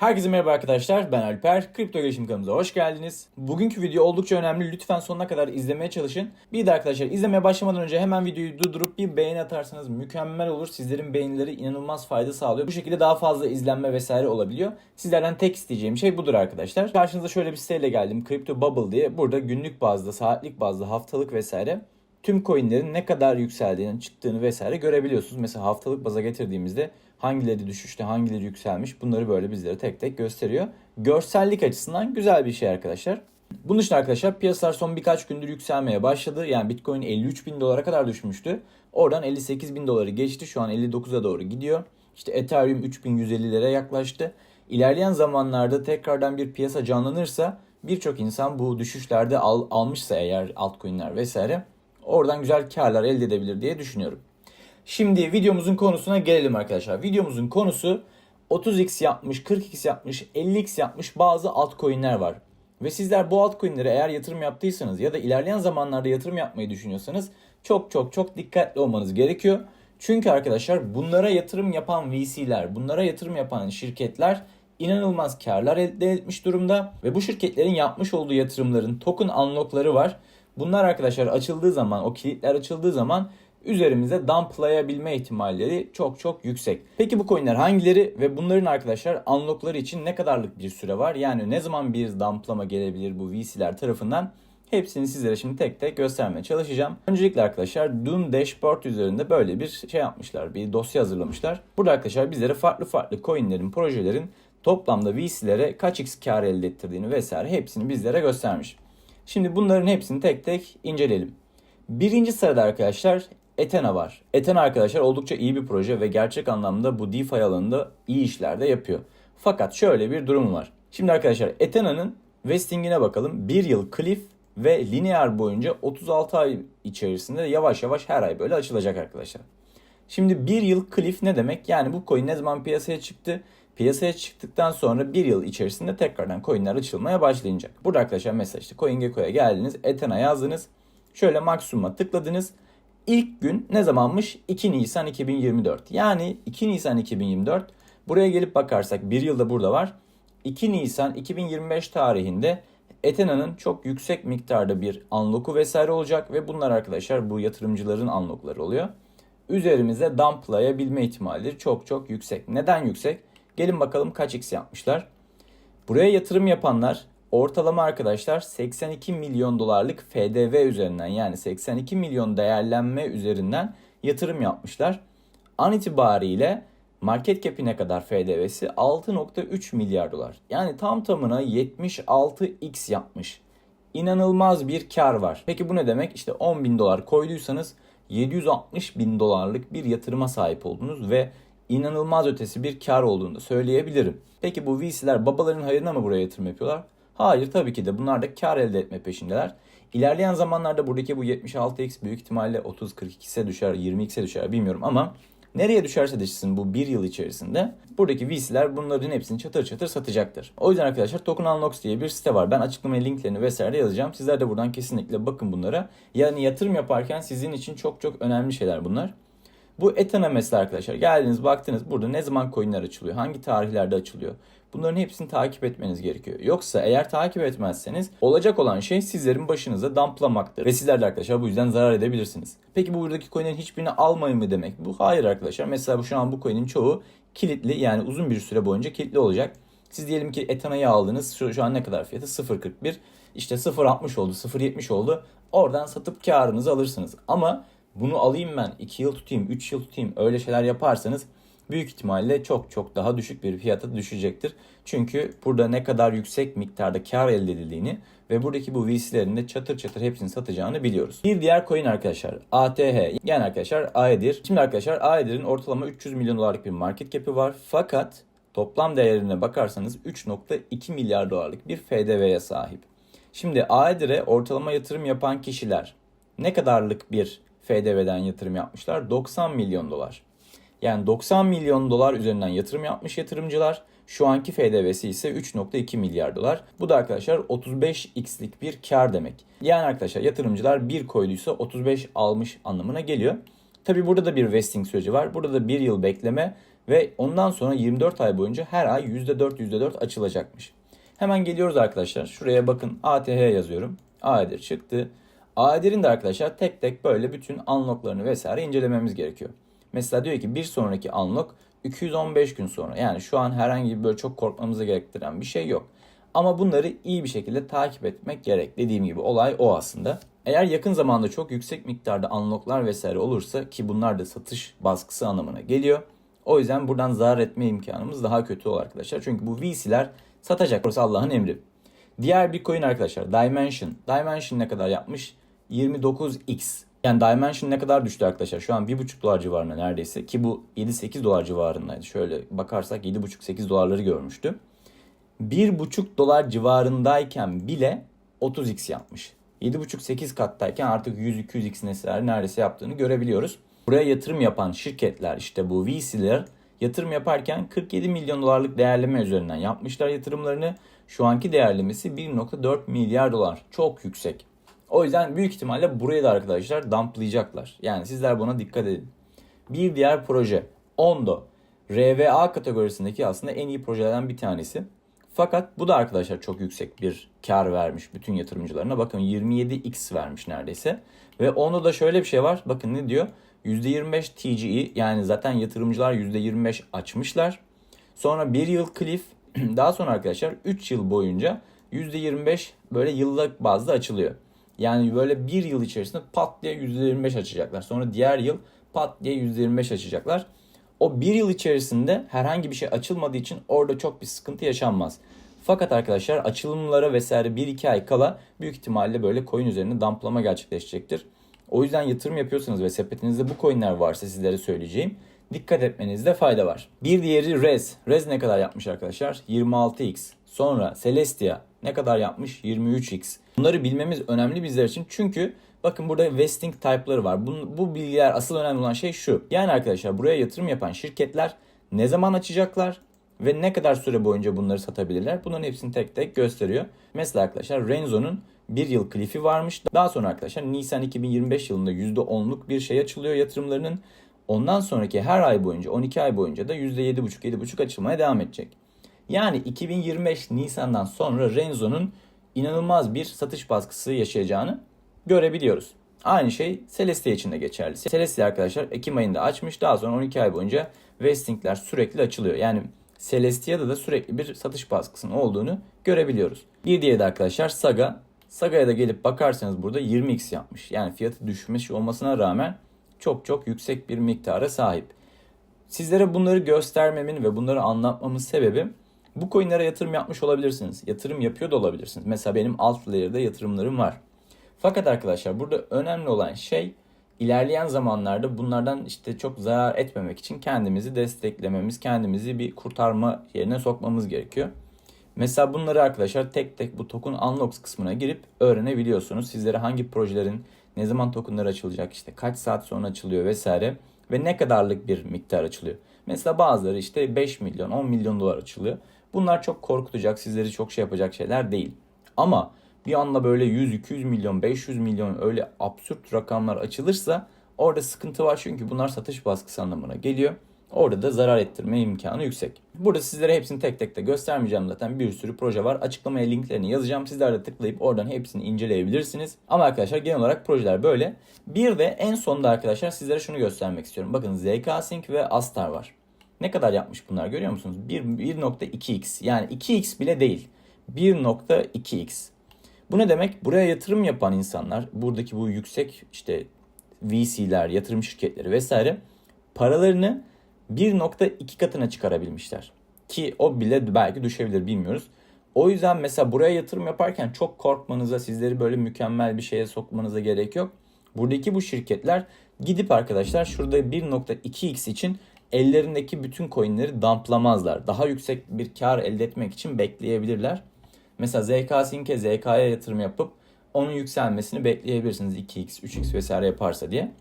Herkese merhaba arkadaşlar ben Alper. Kripto gelişim kanalımıza hoş geldiniz. Bugünkü video oldukça önemli. Lütfen sonuna kadar izlemeye çalışın. Bir de arkadaşlar izlemeye başlamadan önce hemen videoyu durdurup bir beğeni atarsanız mükemmel olur. Sizlerin beğenileri inanılmaz fayda sağlıyor. Bu şekilde daha fazla izlenme vesaire olabiliyor. Sizlerden tek isteyeceğim şey budur arkadaşlar. Karşınıza şöyle bir siteyle geldim. Crypto Bubble diye. Burada günlük bazda, saatlik bazda, haftalık vesaire tüm coinlerin ne kadar yükseldiğini, çıktığını vesaire görebiliyorsunuz. Mesela haftalık baza getirdiğimizde hangileri düşüşte, hangileri yükselmiş bunları böyle bizlere tek tek gösteriyor. Görsellik açısından güzel bir şey arkadaşlar. Bunun için arkadaşlar piyasalar son birkaç gündür yükselmeye başladı. Yani Bitcoin 53 bin dolara kadar düşmüştü. Oradan 58 bin doları geçti. Şu an 59'a doğru gidiyor. İşte Ethereum 3150'lere yaklaştı. İlerleyen zamanlarda tekrardan bir piyasa canlanırsa birçok insan bu düşüşlerde al, almışsa eğer altcoin'ler vesaire oradan güzel karlar elde edebilir diye düşünüyorum. Şimdi videomuzun konusuna gelelim arkadaşlar. Videomuzun konusu 30x yapmış, 40x yapmış, 50x yapmış bazı altcoin'ler var. Ve sizler bu altcoin'lere eğer yatırım yaptıysanız ya da ilerleyen zamanlarda yatırım yapmayı düşünüyorsanız çok çok çok dikkatli olmanız gerekiyor. Çünkü arkadaşlar bunlara yatırım yapan VC'ler, bunlara yatırım yapan şirketler inanılmaz karlar elde etmiş durumda ve bu şirketlerin yapmış olduğu yatırımların token unlock'ları var. Bunlar arkadaşlar açıldığı zaman, o kilitler açıldığı zaman üzerimize dumplayabilme ihtimalleri çok çok yüksek. Peki bu coinler hangileri ve bunların arkadaşlar unlockları için ne kadarlık bir süre var? Yani ne zaman bir dumplama gelebilir bu VC'ler tarafından? Hepsini sizlere şimdi tek tek göstermeye çalışacağım. Öncelikle arkadaşlar Dune Dashboard üzerinde böyle bir şey yapmışlar. Bir dosya hazırlamışlar. Burada arkadaşlar bizlere farklı farklı coinlerin, projelerin toplamda VC'lere kaç x kar elde ettirdiğini vesaire hepsini bizlere göstermiş. Şimdi bunların hepsini tek tek inceleyelim. Birinci sırada arkadaşlar Ethena var. Ethena arkadaşlar oldukça iyi bir proje ve gerçek anlamda bu DeFi alanında iyi işler de yapıyor. Fakat şöyle bir durum var. Şimdi arkadaşlar Ethena'nın vestingine bakalım. Bir yıl cliff ve linear boyunca 36 ay içerisinde yavaş yavaş her ay böyle açılacak arkadaşlar. Şimdi bir yıl cliff ne demek? Yani bu coin ne zaman piyasaya çıktı? Piyasaya çıktıktan sonra bir yıl içerisinde tekrardan coinler açılmaya başlayacak. Burada arkadaşlar mesela işte CoinGecko'ya geldiniz, Ethena yazdınız. Şöyle maksimuma tıkladınız. İlk gün ne zamanmış? 2 Nisan 2024. Yani 2 Nisan 2024. Buraya gelip bakarsak bir yılda burada var. 2 Nisan 2025 tarihinde Ethena'nın çok yüksek miktarda bir unlock'u vesaire olacak ve bunlar arkadaşlar bu yatırımcıların unlock'ları oluyor. Üzerimize dumplayabilme ihtimalleri çok çok yüksek. Neden yüksek? Gelin bakalım kaç x yapmışlar. Buraya yatırım yapanlar ortalama arkadaşlar 82 milyon dolarlık FDV üzerinden yani 82 milyon değerlenme üzerinden yatırım yapmışlar. An itibariyle market cap'ine kadar FDV'si 6.3 milyar dolar. Yani tam tamına 76x yapmış. İnanılmaz bir kar var. Peki bu ne demek? İşte 10 bin dolar koyduysanız 760 bin dolarlık bir yatırıma sahip oldunuz ve inanılmaz ötesi bir kar olduğunu söyleyebilirim. Peki bu VC'ler babaların hayırına mı buraya yatırım yapıyorlar? Hayır tabii ki de bunlar da kar elde etme peşindeler. İlerleyen zamanlarda buradaki bu 76x büyük ihtimalle 30-42'se düşer, 20x'e düşer bilmiyorum ama nereye düşerse düşsün bu bir yıl içerisinde buradaki VC'ler bunların hepsini çatır çatır satacaktır. O yüzden arkadaşlar Token Unlocks diye bir site var. Ben açıklamaya linklerini vesaire yazacağım. Sizler de buradan kesinlikle bakın bunlara. Yani yatırım yaparken sizin için çok çok önemli şeyler bunlar. Bu Ethena mesela arkadaşlar geldiniz baktınız burada ne zaman coinler açılıyor, hangi tarihlerde açılıyor. Bunların hepsini takip etmeniz gerekiyor. Yoksa eğer takip etmezseniz olacak olan şey sizlerin başınıza damplamaktır. Ve sizler de arkadaşlar bu yüzden zarar edebilirsiniz. Peki bu buradaki coinlerin hiçbirini almayın mı demek? Bu hayır arkadaşlar. Mesela bu şu an bu coin'in çoğu kilitli yani uzun bir süre boyunca kilitli olacak. Siz diyelim ki Ethana'yı aldınız. Şu, şu an ne kadar fiyatı? 0.41. İşte 0.60 oldu, 0.70 oldu. Oradan satıp karınızı alırsınız. Ama bunu alayım ben 2 yıl tutayım, 3 yıl tutayım öyle şeyler yaparsanız büyük ihtimalle çok çok daha düşük bir fiyata düşecektir. Çünkü burada ne kadar yüksek miktarda kar elde edildiğini ve buradaki bu VC'lerin de çatır çatır hepsini satacağını biliyoruz. Bir diğer coin arkadaşlar ATH yani arkadaşlar Aedir. Şimdi arkadaşlar Aedir'in ortalama 300 milyon dolarlık bir market cap'i var. Fakat toplam değerine bakarsanız 3.2 milyar dolarlık bir FDV'ye sahip. Şimdi Aedir'e ortalama yatırım yapan kişiler ne kadarlık bir FDV'den yatırım yapmışlar? 90 milyon dolar. Yani 90 milyon dolar üzerinden yatırım yapmış yatırımcılar. Şu anki FDV'si ise 3.2 milyar dolar. Bu da arkadaşlar 35x'lik bir kar demek. Yani arkadaşlar yatırımcılar bir koyduysa 35 almış anlamına geliyor. Tabi burada da bir vesting süreci var. Burada da bir yıl bekleme Ve ondan sonra 24 ay boyunca her ay %4 %4 açılacakmış. Hemen geliyoruz arkadaşlar. Şuraya bakın ATH yazıyorum. AEDIR çıktı. AEDIR'in de arkadaşlar tek tek böyle bütün unlocklarını vesaire incelememiz gerekiyor. Mesela diyor ki bir sonraki unlock 215 gün sonra. Yani şu an herhangi bir böyle çok korkmamızı gerektiren bir şey yok. Ama bunları iyi bir şekilde takip etmek gerek. Dediğim gibi olay o aslında. Eğer yakın zamanda çok yüksek miktarda unlocklar vesaire olursa ki bunlar da satış baskısı anlamına geliyor. O yüzden buradan zarar etme imkanımız daha kötü olur arkadaşlar. Çünkü bu VC'ler satacak. Burası Allah'ın emri. Diğer bir coin arkadaşlar Dimension. Dimension ne kadar yapmış? 29x. Yani Dimension ne kadar düştü arkadaşlar? Şu an 1,5 dolar civarında neredeyse. Ki bu 7-8 dolar civarındaydı. Şöyle bakarsak 7,5-8 dolarları görmüştü. 1,5 dolar civarındayken bile 30x yapmış. 7,5-8 kattayken artık 100-200x nesneler neredeyse yaptığını görebiliyoruz. Buraya yatırım yapan şirketler işte bu VC'ler yatırım yaparken 47 milyon dolarlık değerleme üzerinden yapmışlar yatırımlarını. Şu anki değerlemesi 1.4 milyar dolar. Çok yüksek. O yüzden büyük ihtimalle burayı da arkadaşlar dumplayacaklar. Yani sizler buna dikkat edin. Bir diğer proje Ondo. RVA kategorisindeki aslında en iyi projelerden bir tanesi. Fakat bu da arkadaşlar çok yüksek bir kar vermiş bütün yatırımcılarına. Bakın 27x vermiş neredeyse. Ve onda da şöyle bir şey var. Bakın ne diyor? %25 TGE yani zaten yatırımcılar %25 açmışlar. Sonra 1 yıl cliff daha sonra arkadaşlar 3 yıl boyunca %25 böyle yıllık bazda açılıyor. Yani böyle bir yıl içerisinde pat diye %25 açacaklar. Sonra diğer yıl pat diye %25 açacaklar. O bir yıl içerisinde herhangi bir şey açılmadığı için orada çok bir sıkıntı yaşanmaz. Fakat arkadaşlar açılımlara vesaire 1-2 ay kala büyük ihtimalle böyle coin üzerinde damplama gerçekleşecektir. O yüzden yatırım yapıyorsanız ve sepetinizde bu coinler varsa sizlere söyleyeceğim. Dikkat etmenizde fayda var. Bir diğeri Rez. Rez ne kadar yapmış arkadaşlar? 26x. Sonra Celestia ne kadar yapmış? 23x. Bunları bilmemiz önemli bizler için çünkü bakın burada vesting type'ları var. Bu, bu bilgiler asıl önemli olan şey şu. Yani arkadaşlar buraya yatırım yapan şirketler ne zaman açacaklar ve ne kadar süre boyunca bunları satabilirler? Bunların hepsini tek tek gösteriyor. Mesela arkadaşlar Renzo'nun bir yıl klifi varmış. Daha sonra arkadaşlar Nisan 2025 yılında %10'luk bir şey açılıyor yatırımlarının. Ondan sonraki her ay boyunca 12 ay boyunca da %7,5-7,5 açılmaya devam edecek. Yani 2025 Nisan'dan sonra Renzo'nun inanılmaz bir satış baskısı yaşayacağını görebiliyoruz. Aynı şey Celestia için de geçerli. Celestia arkadaşlar Ekim ayında açmış. Daha sonra 12 ay boyunca vestingler sürekli açılıyor. Yani Celestia'da da sürekli bir satış baskısının olduğunu görebiliyoruz. Bir diğeri de arkadaşlar Saga. Saga'ya da gelip bakarsanız burada 20x yapmış. Yani fiyatı düşmüş olmasına rağmen çok çok yüksek bir miktara sahip. Sizlere bunları göstermemin ve bunları anlatmamın sebebi bu coinlere yatırım yapmış olabilirsiniz. Yatırım yapıyor da olabilirsiniz. Mesela benim alt layer'da yatırımlarım var. Fakat arkadaşlar burada önemli olan şey ilerleyen zamanlarda bunlardan işte çok zarar etmemek için kendimizi desteklememiz, kendimizi bir kurtarma yerine sokmamız gerekiyor. Mesela bunları arkadaşlar tek tek bu token unlocks kısmına girip öğrenebiliyorsunuz. Sizlere hangi projelerin ne zaman tokenlar açılacak işte kaç saat sonra açılıyor vesaire ve ne kadarlık bir miktar açılıyor. Mesela bazıları işte 5 milyon 10 milyon dolar açılıyor. Bunlar çok korkutacak sizleri çok şey yapacak şeyler değil. Ama bir anda böyle 100-200 milyon 500 milyon öyle absürt rakamlar açılırsa orada sıkıntı var çünkü bunlar satış baskısı anlamına geliyor. Orada da zarar ettirme imkanı yüksek. Burada sizlere hepsini tek tek de göstermeyeceğim zaten. Bir sürü proje var. Açıklamaya linklerini yazacağım. Sizler de tıklayıp oradan hepsini inceleyebilirsiniz. Ama arkadaşlar genel olarak projeler böyle. Bir de en sonda arkadaşlar sizlere şunu göstermek istiyorum. Bakın ZK Sync ve Astar var. Ne kadar yapmış bunlar görüyor musunuz? 1.2x yani 2x bile değil. 1.2x. Bu ne demek? Buraya yatırım yapan insanlar, buradaki bu yüksek işte VC'ler, yatırım şirketleri vesaire paralarını 1.2 katına çıkarabilmişler. Ki o bile belki düşebilir bilmiyoruz. O yüzden mesela buraya yatırım yaparken çok korkmanıza, sizleri böyle mükemmel bir şeye sokmanıza gerek yok. Buradaki bu şirketler gidip arkadaşlar şurada 1.2x için ellerindeki bütün coinleri dumplamazlar. Daha yüksek bir kar elde etmek için bekleyebilirler. Mesela ZK Sync'e ZK'ya yatırım yapıp onun yükselmesini bekleyebilirsiniz 2x, 3x vesaire yaparsa diye.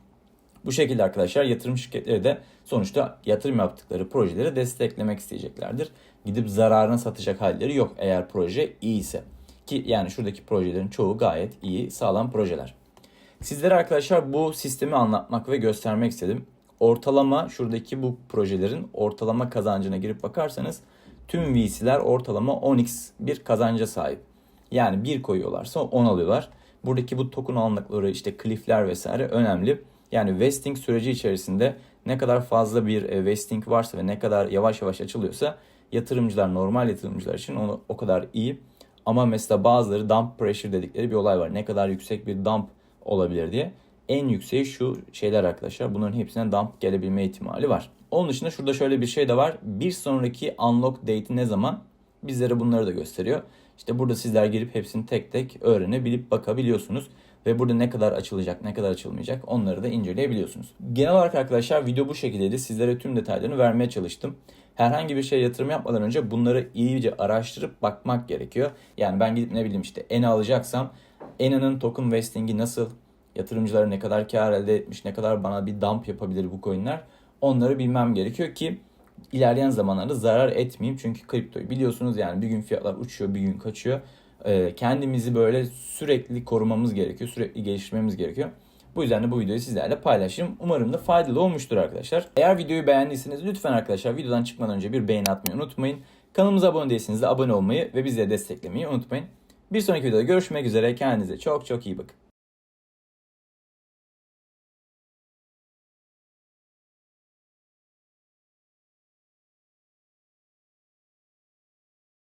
Bu şekilde arkadaşlar yatırım şirketleri de sonuçta yatırım yaptıkları projeleri desteklemek isteyeceklerdir. Gidip zararına satacak halleri yok eğer proje iyi ise. Ki yani şuradaki projelerin çoğu gayet iyi, sağlam projeler. Sizlere arkadaşlar bu sistemi anlatmak ve göstermek istedim. Ortalama şuradaki bu projelerin ortalama kazancına girip bakarsanız tüm VC'ler ortalama 10x bir kazanca sahip. Yani 1 koyuyorlarsa 10 alıyorlar. Buradaki bu token alındıkları işte cliff'ler vesaire önemli. Yani vesting süreci içerisinde ne kadar fazla bir e, vesting varsa ve ne kadar yavaş yavaş açılıyorsa yatırımcılar normal yatırımcılar için onu o kadar iyi. Ama mesela bazıları dump pressure dedikleri bir olay var. Ne kadar yüksek bir dump olabilir diye. En yükseği şu şeyler arkadaşlar. Bunların hepsine dump gelebilme ihtimali var. Onun dışında şurada şöyle bir şey de var. Bir sonraki unlock date'i ne zaman? Bizlere bunları da gösteriyor. İşte burada sizler girip hepsini tek tek öğrenebilip bakabiliyorsunuz. Ve burada ne kadar açılacak, ne kadar açılmayacak onları da inceleyebiliyorsunuz. Genel olarak arkadaşlar video bu şekildeydi. Sizlere tüm detaylarını vermeye çalıştım. Herhangi bir şey yatırım yapmadan önce bunları iyice araştırıp bakmak gerekiyor. Yani ben gidip ne bileyim işte ENA alacaksam ENA'nın token vesting'i nasıl, yatırımcılara ne kadar kar elde etmiş, ne kadar bana bir dump yapabilir bu coinler onları bilmem gerekiyor ki ilerleyen zamanlarda zarar etmeyeyim. Çünkü kriptoyu biliyorsunuz yani bir gün fiyatlar uçuyor, bir gün kaçıyor. Ee, kendimizi böyle sürekli korumamız gerekiyor, sürekli geliştirmemiz gerekiyor. Bu yüzden de bu videoyu sizlerle paylaşayım. Umarım da faydalı olmuştur arkadaşlar. Eğer videoyu beğendiyseniz lütfen arkadaşlar videodan çıkmadan önce bir beğeni atmayı unutmayın. Kanalımıza abone değilseniz de abone olmayı ve de desteklemeyi unutmayın. Bir sonraki videoda görüşmek üzere. Kendinize çok çok iyi bakın.